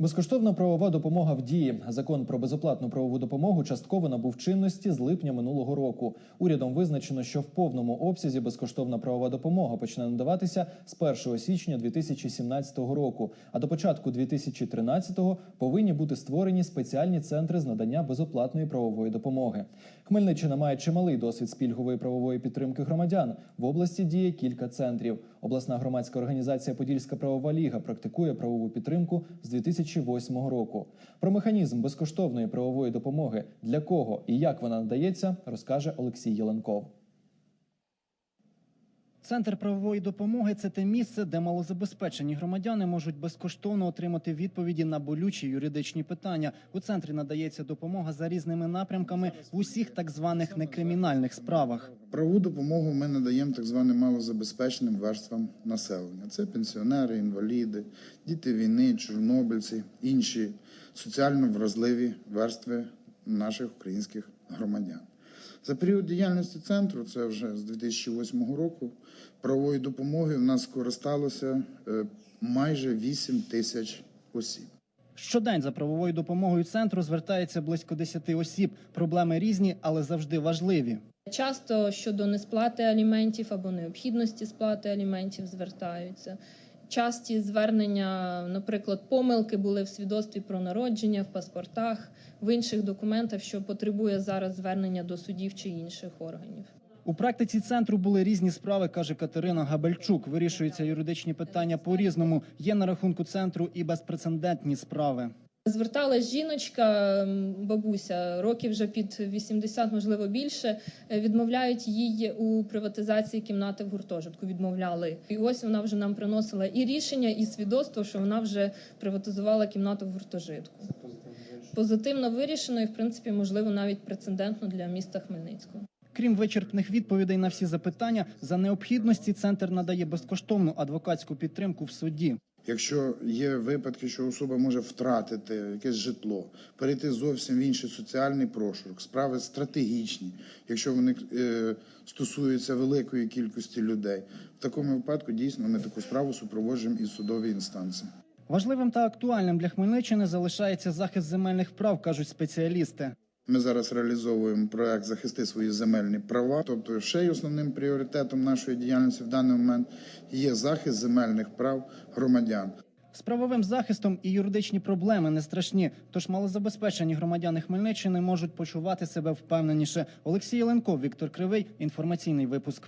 Безкоштовна правова допомога в дії. Закон про безоплатну правову допомогу частково набув чинності з липня минулого року. Урядом визначено, що в повному обсязі безкоштовна правова допомога почне надаватися з 1 січня 2017 року. А до початку 2013-го повинні бути створені спеціальні центри з надання безоплатної правової допомоги. Хмельниччина має чималий досвід з пільгової правової підтримки громадян. В області діє кілька центрів. Обласна громадська організація Подільська правова ліга практикує правову підтримку з 2008 року. Про механізм безкоштовної правової допомоги для кого і як вона надається, розкаже Олексій Єленков. Центр правової допомоги це те місце, де малозабезпечені громадяни можуть безкоштовно отримати відповіді на болючі юридичні питання. У центрі надається допомога за різними напрямками в усіх так званих некримінальних справах. Правову допомогу ми надаємо так званим малозабезпеченим верствам населення. Це пенсіонери, інваліди, діти війни, чорнобильці, інші соціально вразливі верстви наших українських громадян. За період діяльності центру, це вже з 2008 року, правовою допомогою в нас скористалося е, майже 8 тисяч осіб. Щодень за правовою допомогою центру звертається близько 10 осіб. Проблеми різні, але завжди важливі. Часто щодо несплати аліментів або необхідності сплати аліментів звертаються. Часті звернення, наприклад, помилки були в свідоцтві про народження, в паспортах, в інших документах, що потребує зараз звернення до судів чи інших органів. У практиці центру були різні справи, каже Катерина Габельчук. Вирішуються юридичні питання по-різному. Є на рахунку центру і безпрецедентні справи. Зверталась жіночка, бабуся, років вже під 80, можливо більше. е, Відмовляють їй у приватизації кімнати в гуртожитку. Відмовляли. І ось вона вже нам приносила і рішення, і свідоцтво, що вона вже приватизувала кімнату в гуртожитку. Позитивно вирішено і, в принципі, можливо, навіть прецедентно для міста Хмельницького. Крім вичерпних відповідей на всі запитання, за необхідності центр надає безкоштовну адвокатську підтримку в суді. Якщо є випадки, що особа може втратити якесь житло, перейти зовсім в інший соціальний прошурок, справи стратегічні, якщо вони е, стосуються великої кількості людей, в такому випадку дійсно ми таку справу супроводжуємо із судової інстанції. Важливим та актуальним для Хмельниччини залишається захист земельних прав, кажуть спеціалісти. Ми зараз реалізовуємо проект захисти свої земельні права. Тобто, ще й основним пріоритетом нашої діяльності в даний момент є захист земельних прав громадян. З правовим захистом і юридичні проблеми не страшні. Тож малозабезпечені громадяни Хмельниччини можуть почувати себе впевненіше. Олексій Єленков, Віктор Кривий. Інформаційний випуск.